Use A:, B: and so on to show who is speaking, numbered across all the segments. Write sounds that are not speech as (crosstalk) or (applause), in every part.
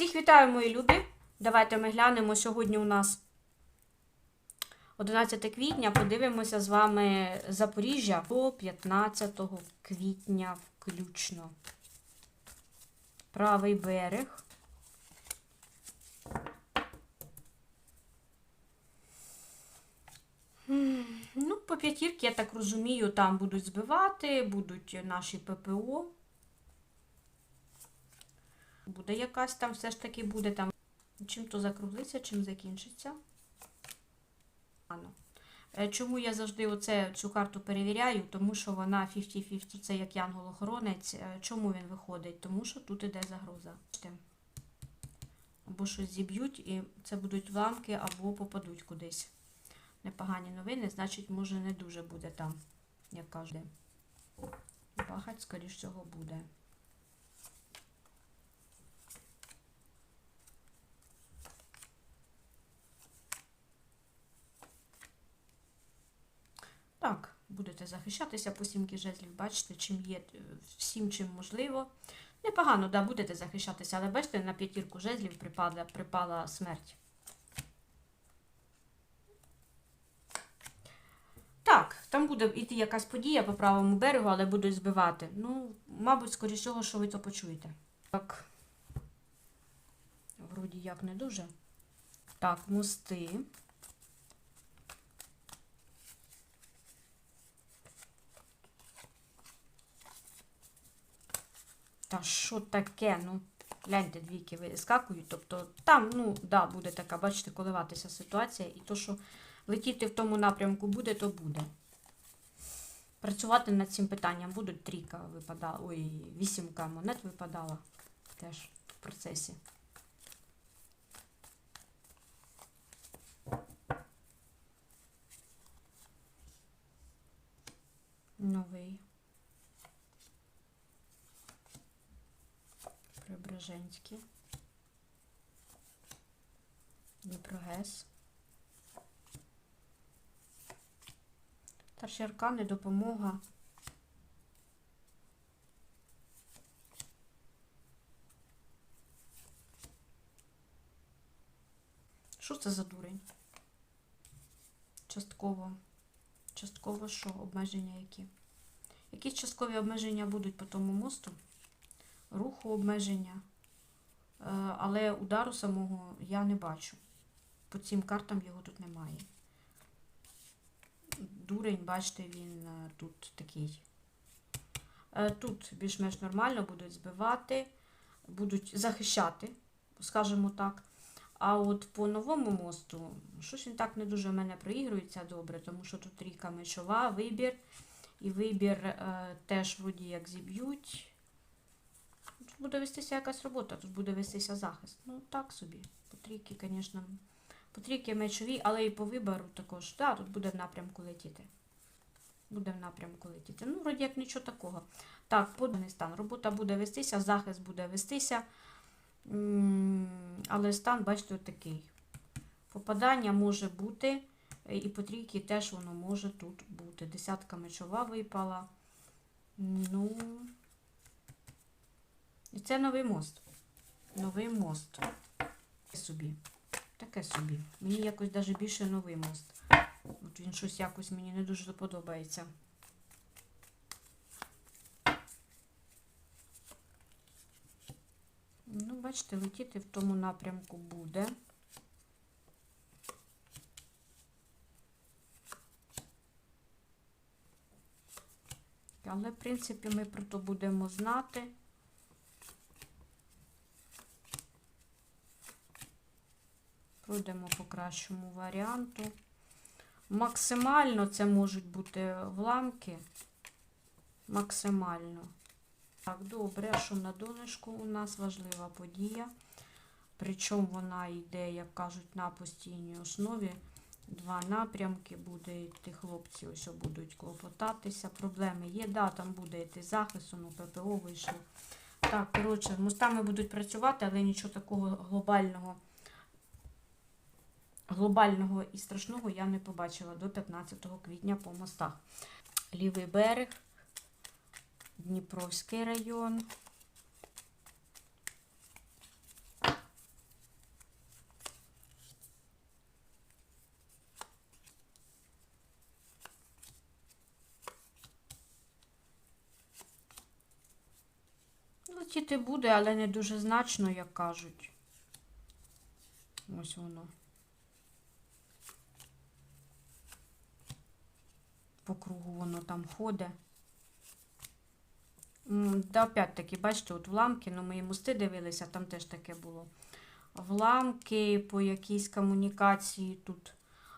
A: Всіх вітаю, мої любі. Давайте ми глянемо. Сьогодні у нас 11 квітня. Подивимося з вами Запоріжжя по 15 квітня включно. Правий берег. Ну, по п'ятірки, я так розумію, там будуть збивати, будуть наші ППО. Буде якась там, все ж таки буде там. Чим то закруглиться, чим закінчиться. Е, Чому я завжди оце, цю карту перевіряю? Тому що вона 50-50, це як янгол-охоронець. Е, Чому він виходить? Тому що тут іде загроза. Або щось зіб'ють, і це будуть ламки, або попадуть кудись. Непогані новини, значить, може, не дуже буде там, як кажуть. Багать, скоріш всього, буде. Так, будете захищатися по сімки жезлів, бачите, чим є, е, всім чим можливо. Непогано, да, будете захищатися, але бачите, на п'ятірку жезлів припала, припала смерть. Так, там буде йти якась подія по правому берегу, але будуть збивати. Ну, мабуть, скоріш всього, що ви то почуєте. Так. Вроді як не дуже. Так, мости. Та що таке? Ну, гляньте, двійки вискакують. Тобто там, ну, да, буде така, бачите, коливатися ситуація. І то, що летіти в тому напрямку буде, то буде. Працювати над цим питанням будуть трійка випадала. Ой, вісімка монет випадала теж в процесі. Новий. Преображенський. Дніпрогес. Старші аркани, допомога. Що це за дурень? Частково. Частково що? Обмеження які? Якісь часткові обмеження будуть по тому мосту? Руху обмеження. Е, Але удару самого я не бачу. По цим картам його тут немає. Дурень, бачите, він е, тут такий. Е, Тут більш-менш нормально будуть збивати, будуть захищати, скажімо так. А от по новому мосту, щось він так не дуже в мене проігрується добре, тому що тут трійка мечова, вибір. І вибір е, теж вроді як зіб'ють. Буде вестися якась робота, тут буде вестися захист. Ну, так собі. По трійки, звісно, по трійки мечові, але і по вибору також. Так, тут буде в напрямку летіти. Буде в напрямку летіти. Ну, вроді як нічого такого. Так, поданий стан. Робота буде вестися, захист буде вестися. Але стан, бачите, такий. Попадання може бути. І по трійки теж воно може тут бути. Десятка мечова випала. Ну. І це новий мост. Новий мост. Таке собі. Таке собі. Мені якось навіть більше новий мост. От він щось якось мені не дуже подобається. Ну, бачите, летіти в тому напрямку буде. Але, в принципі, ми про то будемо знати. Пройдемо по кращому варіанту. Максимально це можуть бути вламки. Максимально. Так, добре, що на донышку у нас важлива подія. Причому вона йде, як кажуть, на постійній основі. Два напрямки буде йти хлопці, ось будуть клопотатися. Проблеми є, да, там буде йти захист, ну ППО вийшло. Так, коротше, мостами будуть працювати, але нічого такого глобального глобального і страшного я не побачила до 15 квітня по мостах. Лівий берег, Дніпровський район. Ну, летіти буде, але не дуже значно, як кажуть. Ось воно. По кругу воно там ходить. Да, опять-таки, бачите, от вламки, ну мої мости дивилися, там теж таке було. Вламки по якійсь комунікації тут.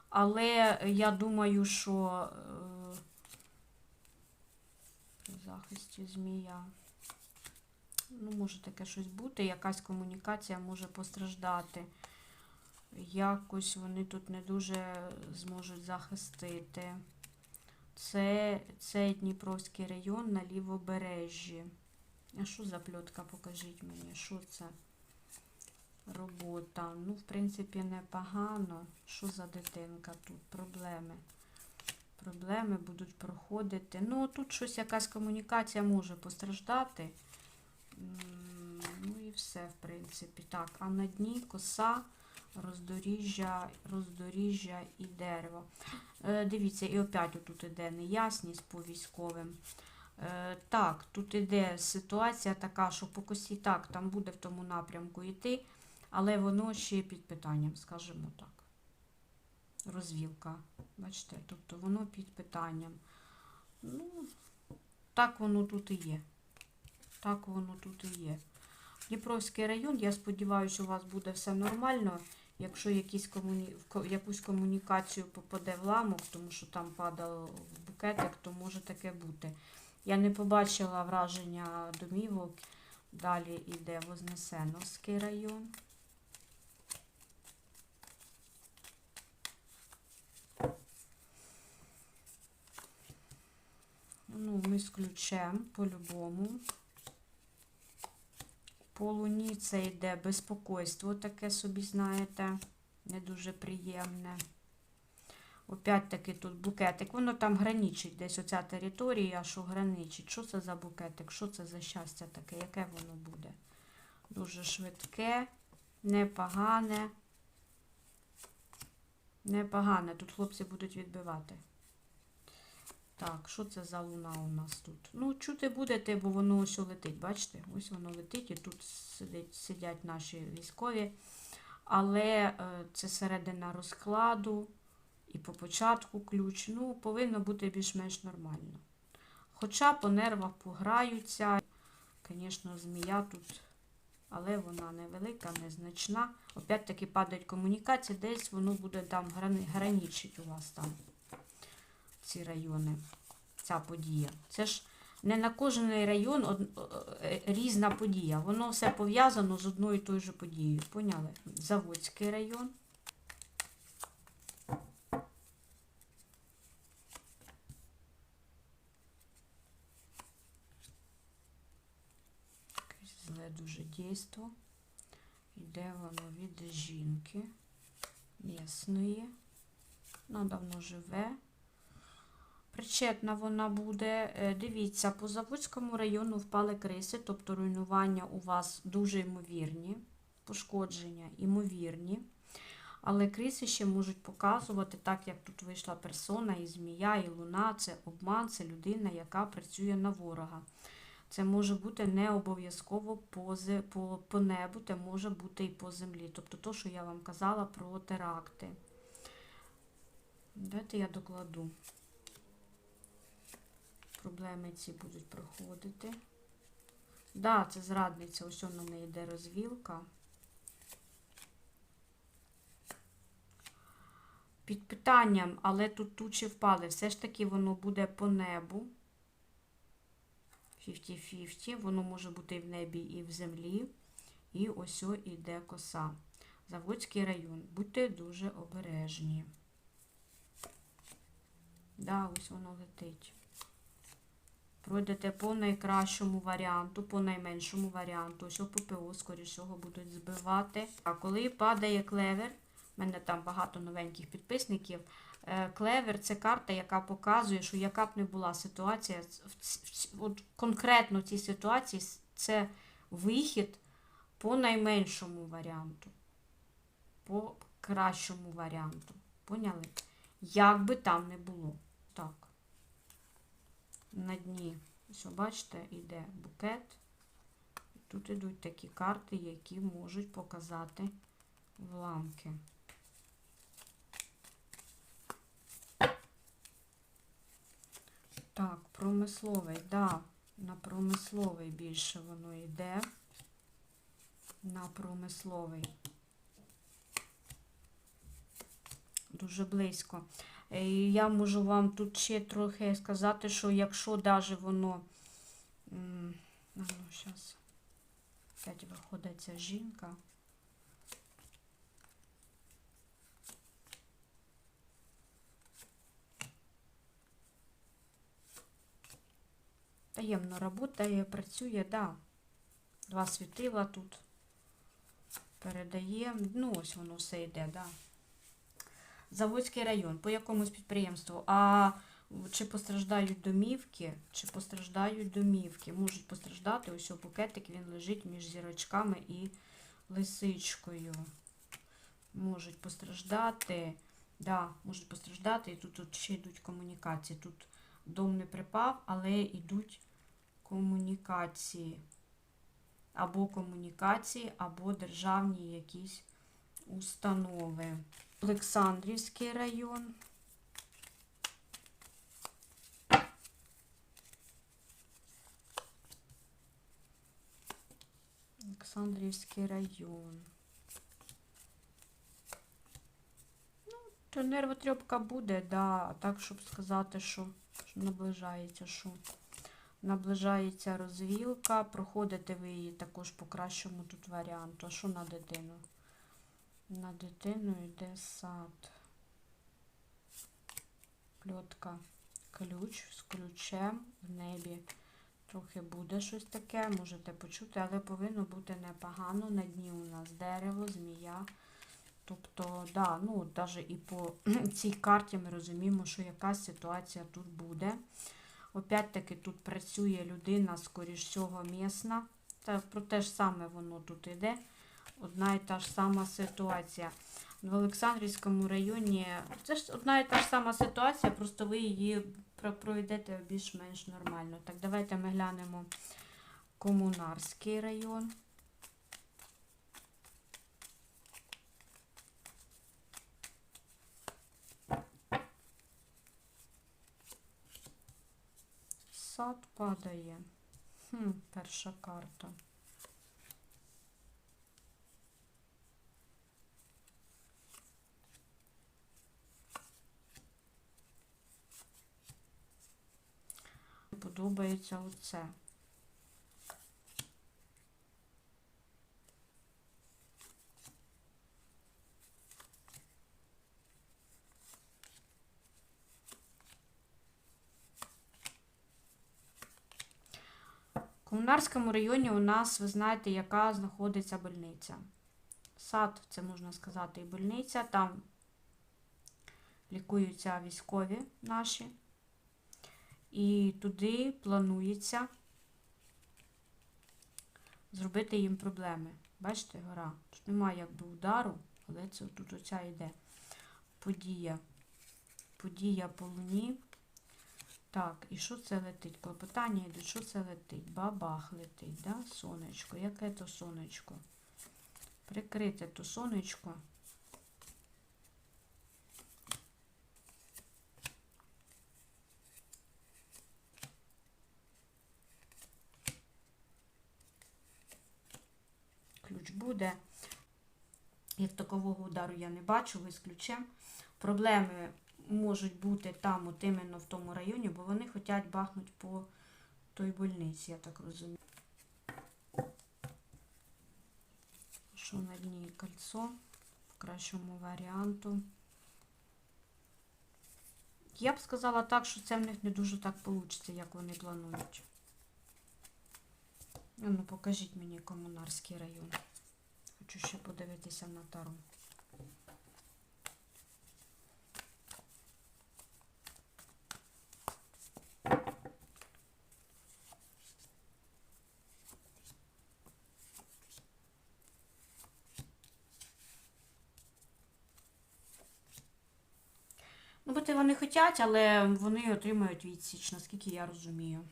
A: Але я думаю, що е, при захисті змія. Ну, може таке щось бути, якась комунікація може постраждати. Якось вони тут не дуже зможуть захистити. Це, це Дніпровський район на лівобережжі. А що за пльотка? Покажіть мені, що це? Робота. Ну, в принципі, непогано. Що за дитинка тут? Проблеми. Проблеми будуть проходити. Ну, тут щось, якась комунікація може постраждати. Ну і все, в принципі. Так, а на дні коса, роздоріжжя, роздоріжжя і дерево. Е, дивіться, і опять тут іде неясність по військовим. Е, так, тут іде ситуація така, що по косі так, там буде в тому напрямку йти, але воно ще під питанням, скажімо так. Розвілка. Бачите, тобто воно під питанням. Ну, так воно тут і є. Так воно тут і є. Дніпровський район, я сподіваюся, що у вас буде все нормально. Якщо якісь комуні... якусь комунікацію попаде в ламок, тому що там падав букетик, то може таке бути. Я не побачила враження домівок. Далі йде Вознесеновський район. Ну, ми з ключем по-любому. По луні це йде безпокойство, таке собі, знаєте, не дуже приємне. Опять-таки тут букетик. Воно там граничить десь оця територія, що граничить. Що це за букетик? Що це за щастя таке? Яке воно буде? Дуже швидке, непогане. Непогане. Тут хлопці будуть відбивати. Так, що це за луна у нас тут? Ну, чути будете, бо воно ось летить, бачите? Ось воно летить і тут сидить, сидять наші військові. Але е, це середина розкладу і по початку ключ. Ну, повинно бути більш-менш нормально. Хоча по нервах пограються. Звісно, змія тут, але вона невелика, незначна. Опять-таки падають комунікації, десь воно буде там грани, граничить у вас там ці райони, ця подія. Це ж не на кожен район од- е, різна подія. Воно все пов'язано з одною і тою же подією. Поняли? Заводський район. Зле дуже дійство. Іде воно від жінки місної. Вона давно живе. Причетна вона буде. Е, Дивіться, по Заводському району впали криси, тобто руйнування у вас дуже ймовірні, пошкодження ймовірні. Але криси ще можуть показувати, так як тут вийшла персона, і змія, і луна, це обман, це людина, яка працює на ворога. Це може бути не обов'язково по, по, по небу, це може бути і по землі. Тобто то, що я вам казала про теракти. Давайте я докладу. Проблеми ці будуть проходити. Так, да, це зрадниця, ось на неї йде розвілка. Під питанням, але тут тучі впали. Все ж таки воно буде по небу. 50-50. Воно може бути і в небі, і в землі. І ось о іде коса. Заводський район. Будьте дуже обережні. Да, ось воно летить. Пройдете по найкращому варіанту, по найменшому варіанту. Ось ППО, всього, будуть збивати. А коли падає клевер, в мене там багато новеньких підписників. Е, Клевер це карта, яка показує, що яка б не була ситуація, от конкретно в цій ситуації це вихід по найменшому варіанту, по кращому варіанту. Поняли? Як би там не було. Так. На дні, ось, бачите, йде букет. Тут ідуть такі карти, які можуть показати вламки. Так, промисловий, да, на промисловий більше воно йде. На промисловий. Дуже близько. Е, Я можу вам тут ще трохи сказати, що якщо даже воно. Ну, зараз. Опять виходить ця жінка. Таємно працює, працює, да. Два світила тут. Передає. Ну, ось воно все йде, да. Заводський район, по якомусь підприємству. А чи постраждають домівки, чи постраждають домівки. Можуть постраждати, ось букетик, він лежить між зірочками і лисичкою. Можуть постраждати. Да, можуть постраждати. І тут, тут ще йдуть комунікації. Тут дом не припав, але йдуть комунікації. Або комунікації, або державні якісь установи. Олександрівський район. Олександрівський район. Ну, то нервотрепка буде, да, так, щоб сказати, що, що наближається, що наближається розвілка, проходите ви її також по кращому тут варіанту. А що на дитину? На дитину йде сад. Пльотка. Ключ з ключем в небі. Трохи буде щось таке, можете почути, але повинно бути непогано. На дні у нас дерево, змія. Тобто, да, ну, навіть і по (clears throat) цій карті ми розуміємо, що якась ситуація тут буде. Опять-таки тут працює людина, скоріш всього, місна. Про те ж саме воно тут іде. Одна і та ж сама ситуація. В Олександрівському районі це ж одна і та ж сама ситуація, просто ви її пройдете більш-менш нормально. Так, давайте ми глянемо Комунарський район. Сад падає. Хм, перша карта. Подобається оце. В Комунарському районі у нас, ви знаєте, яка знаходиться больниця. Сад, це можна сказати, і больниця. Там лікуються військові наші. І туди планується зробити їм проблеми. Бачите, гора? Тут немає якби удару, але це тут оця йде подія. Подія по луні. Так, і що це летить? Клопотання йдуть, що це летить? Бабах летить, да? Сонечко. Яке то сонечко? Прикрите то сонечко. Ключ буде. Як такового удару я не бачу, ви з ключем. Проблеми можуть бути там, от іменно в тому районі, бо вони хочуть бахнути по той больниці, я так розумію. Що на дні кольцо в кращому варіанту. Я б сказала так, що це в них не дуже так вийде, як вони планують. Ну, покажіть мені комунарський район. Хочу ще подивитися на тару. Ну, бути вони хочуть, але вони отримають відсіч, наскільки я розумію.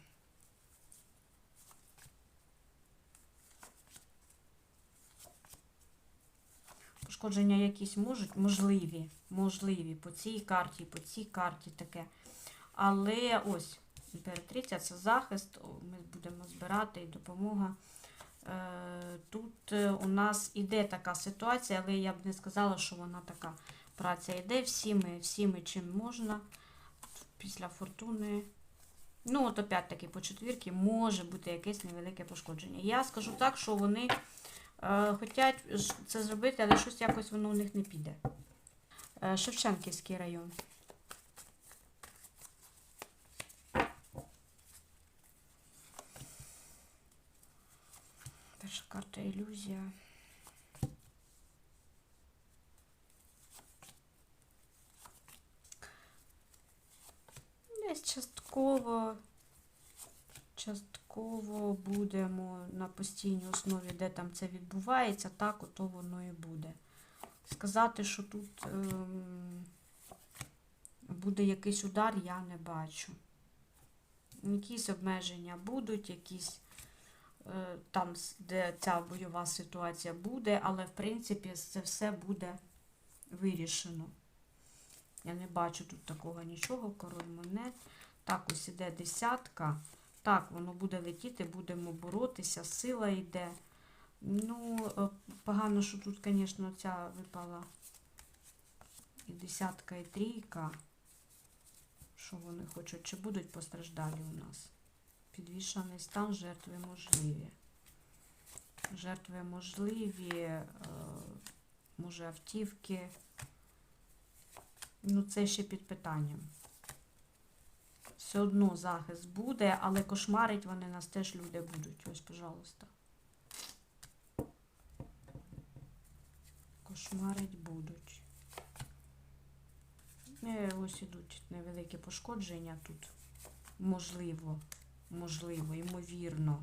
A: Пошкодження якісь можуть, можливі, можливі по цій карті, по цій карті таке. Але ось імператриця це захист, ми будемо збирати і допомога. Е, Тут е, у нас іде така ситуація, але я б не сказала, що вона така праця йде. Всі ми, всі ми чим можна після фортуни. Ну, от опять-таки по четвірки може бути якесь невелике пошкодження. Я скажу так, що вони хочуть ж це зробити, але щось якось воно у них не піде. Е, Шевченківський район. Перша карта ілюзія. Десь частково, частково будемо на постійній основі, де там це відбувається, так ото воно і буде. Сказати, що тут ем, буде якийсь удар, я не бачу. Якісь обмеження будуть, якісь е, там, де ця бойова ситуація буде, але в принципі це все буде вирішено. Я не бачу тут такого нічого, король монет. Так, ось іде десятка. Так, воно буде летіти, будемо боротися, сила йде. Ну, е, погано, що тут, звісно, ця випала і десятка, і трійка. Що вони хочуть? Чи будуть постраждалі у нас? Підвішаний стан, жертви можливі. Жертви можливі, е, може автівки. Ну, це ще під питанням. Все одно захист буде, але кошмарить вони нас теж люди будуть. Ось, пожалуйста. Кошмарить будуть. Е, ось ідуть невеликі пошкодження тут. Можливо, можливо, ймовірно.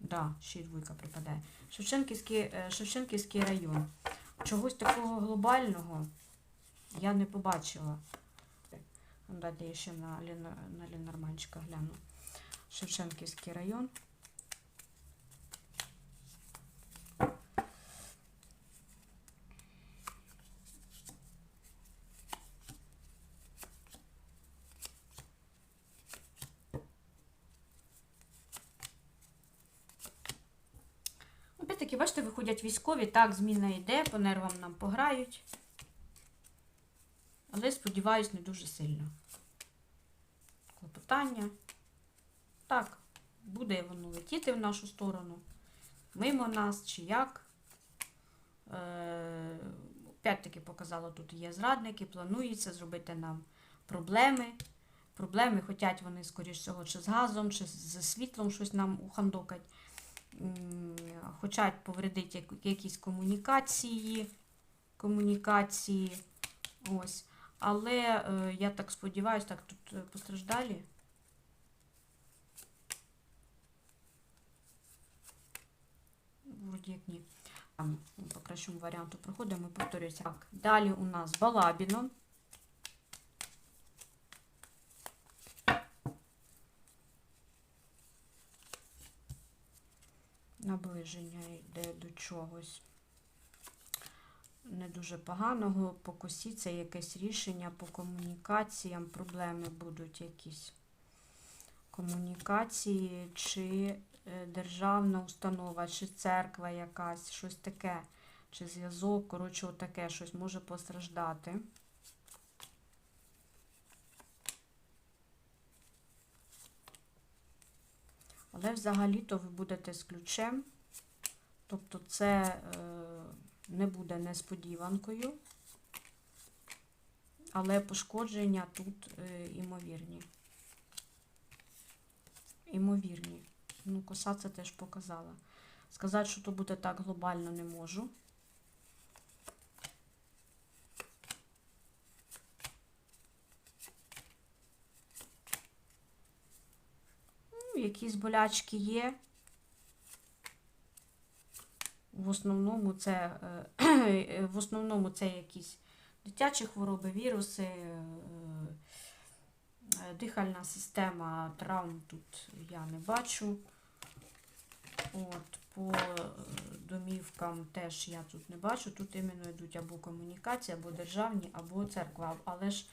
A: Да, ще й двойка припадає. Шевченківський, е, Шевченківський район. Чогось такого глобального я не побачила. Далі я ще на, на Лінорманчика гляну. Шевченківський район. Опять-таки, бачите, виходять військові, так, зміна йде, по нервам нам пограють. Але, сподіваюсь, не дуже сильно. Клопотання. Так, буде воно летіти в нашу сторону. Мимо нас чи як. Е, Опять-таки показала, тут є зрадники, планується зробити нам проблеми. Проблеми хочуть вони, скоріш всього, чи з газом, чи з світлом щось нам ухандокать. Хочуть повредити якісь комунікації. Комунікації. Ось. Але е, я так сподіваюся, так тут е, постраждалі. Вроді як ні. По кращому варіанту проходимо і повторюється. Так, далі у нас Балабіно. Наближення йде до чогось не дуже поганого. По косі це якесь рішення по комунікаціям, проблеми будуть якісь. Комунікації, чи е, державна установа, чи церква якась, щось таке, чи зв'язок, коротше, отаке щось може постраждати. Але взагалі-то ви будете з ключем. Тобто це е, не буде несподіванкою, але пошкодження тут е, імовірні. Імовірні. Ну, коса це теж показала. Сказати, що то буде так глобально не можу. Ну, якісь болячки є. В основному це, е, (clears throat) в основному це якісь дитячі хвороби, віруси, е, е, дихальна система, травм тут я не бачу. От, по е, домівкам теж я тут не бачу. Тут іменно йдуть або комунікації, або державні, або церква. Але ж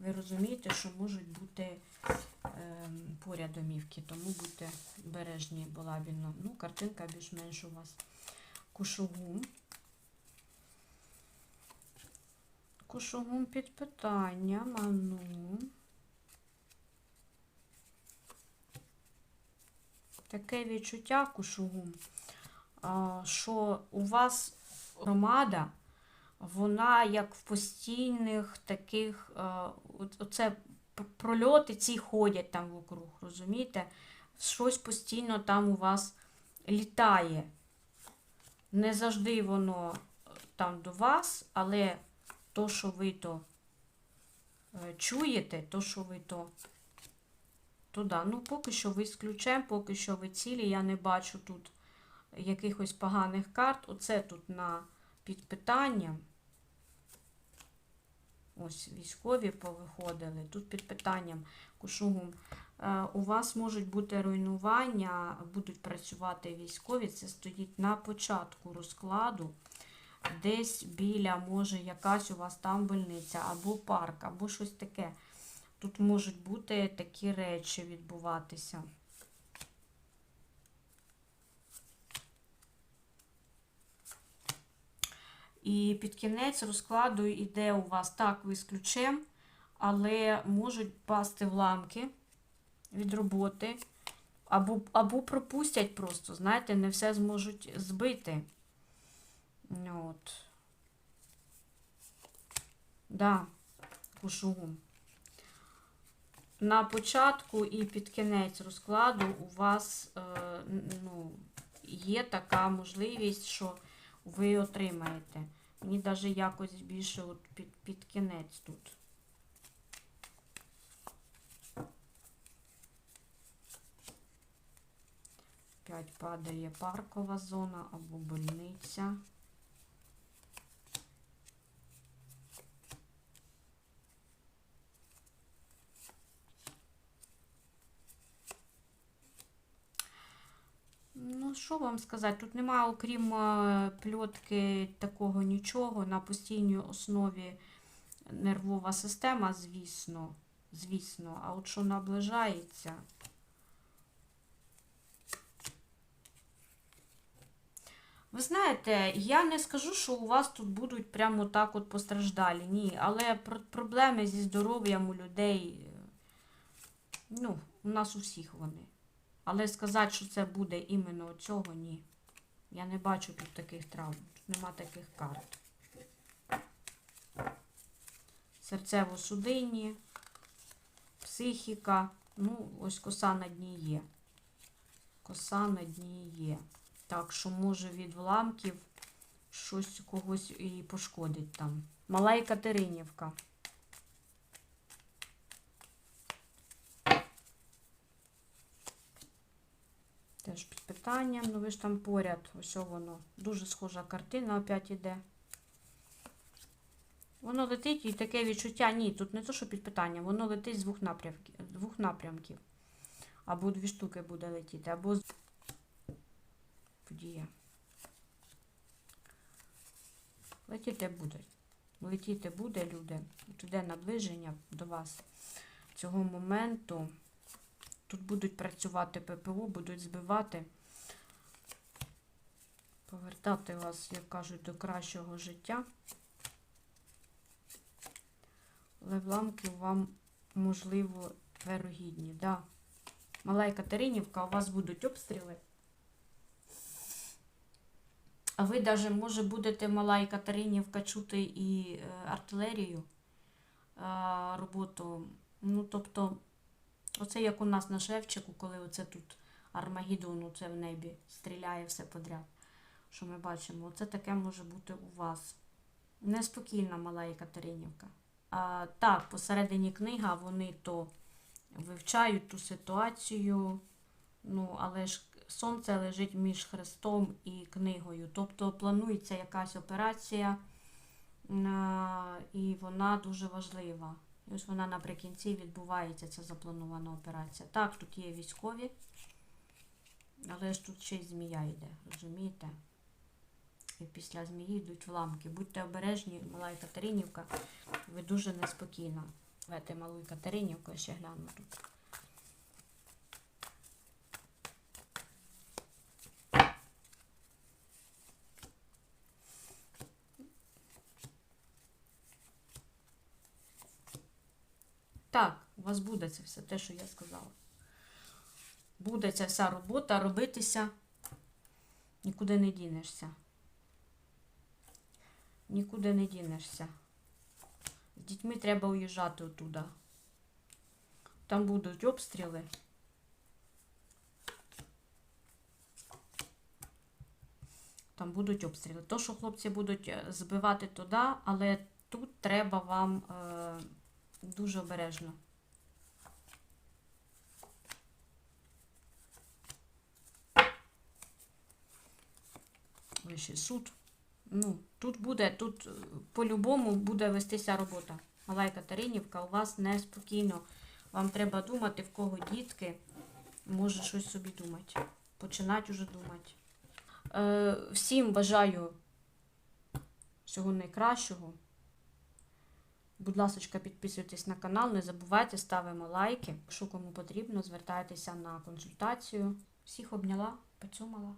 A: ви розумієте, що можуть бути ем, поряд домівки, тому будьте бережні балабіно. Ну, картинка більш-менш у вас кушугум. Кушугум під питанням, а ну. Таке відчуття кушугум, що у вас громада, вона як в постійних таких, оце прольоти ці ходять там вокруг, розумієте? Щось постійно там у вас літає. Не завжди воно е, там до вас, але то, що ви то е, чуєте, то, що ви то да. Ну, поки що ви з ключем, поки що ви цілі. Я не бачу тут якихось поганих карт. Оце тут на під питанням. Ось військові повиходили. Тут під питанням кушугум. Е, У вас можуть бути руйнування, будуть працювати військові. Це стоїть на початку розкладу. Десь біля, може, якась у вас там больниця, або парк, або щось таке. Тут можуть бути такі речі відбуватися. І під кінець розкладу йде у вас так, ви з ключем, але можуть пасти вламки від роботи, або, або пропустять просто, знаєте, не все зможуть збити. От. Да, кушугум. На початку і під кінець розкладу у вас е, ну, є така можливість, що ви отримаєте. Мені навіть якось більше от під, під кінець тут. П'ять падає паркова зона або больниця. Ну, що вам сказати? Тут немає, окрім е, пльотки, такого нічого. На постійній основі нервова система, звісно. Звісно, а от що наближається. Ви знаєте, я не скажу, що у вас тут будуть прямо так от постраждалі. Ні, але про- проблеми зі здоров'ям у людей, е, ну, у нас у всіх вони. Але сказати, що це буде іменно цього, ні. Я не бачу тут таких травм. Нема таких карт. Серцево-судинні, психіка. Ну, ось коса на дні є. Коса на дні є. Так що може від вламків щось когось і пошкодить там. Мала Катеринівка. Теж під питанням, ну ви ж там поряд, ось воно. Дуже схожа картина опять іде. Воно летить і таке відчуття, ні, тут не то, що під питанням, воно летить з двох напрямків. Або дві штуки буде летіти, або подія. Летіти буде. Летіти буде, люди. Тут іде наближення до вас цього моменту. Тут будуть працювати ППО, будуть збивати, повертати вас, як кажуть, до кращого життя. Але вламки вам, можливо, вирогідні. Да. Мала Катеринівка, у вас будуть обстріли. А ви навіть, може, будете мала і чути і е, артилерію роботу. Ну, тобто, оце як у нас на Шевчику, коли оце тут Армагеддон, оце в небі стріляє все подряд. Що ми бачимо, оце таке може бути у вас. Неспокійна мала Катеринівка. А, так, посередині книга вони то вивчають ту ситуацію, ну, але ж сонце лежить між Христом і книгою. Тобто планується якась операція, і вона дуже важлива. І ось вона наприкінці відбувається, ця запланована операція. Так, тут є військові, але ж тут ще й змія йде, розумієте? І після змії йдуть вламки. Будьте обережні, мала Катеринівка, ви дуже неспокійна. Давайте малу Катеринівку, ще гляну тут. Так, у вас буде це все, те, що я сказала. Буде ця вся робота робитися, нікуди не дінешся. Нікуди не дінешся. З дітьми треба уїжджати оттуда. Там будуть обстріли. Там будуть обстріли. То, що хлопці будуть е, збивати туди, але тут треба вам е, дуже обережно. Вищий суд. Ну, тут буде, тут е, по-любому буде вестися робота. Мала Катеринівка, у вас неспокійно. Вам треба думати, в кого дітки. Може щось собі думати. Починати уже думати. Е, всім бажаю всього найкращого. Будь ласка, підписуйтесь на канал, не забувайте, ставимо лайки. Якщо кому потрібно, звертайтеся на консультацію. Всіх обняла, поцьомала.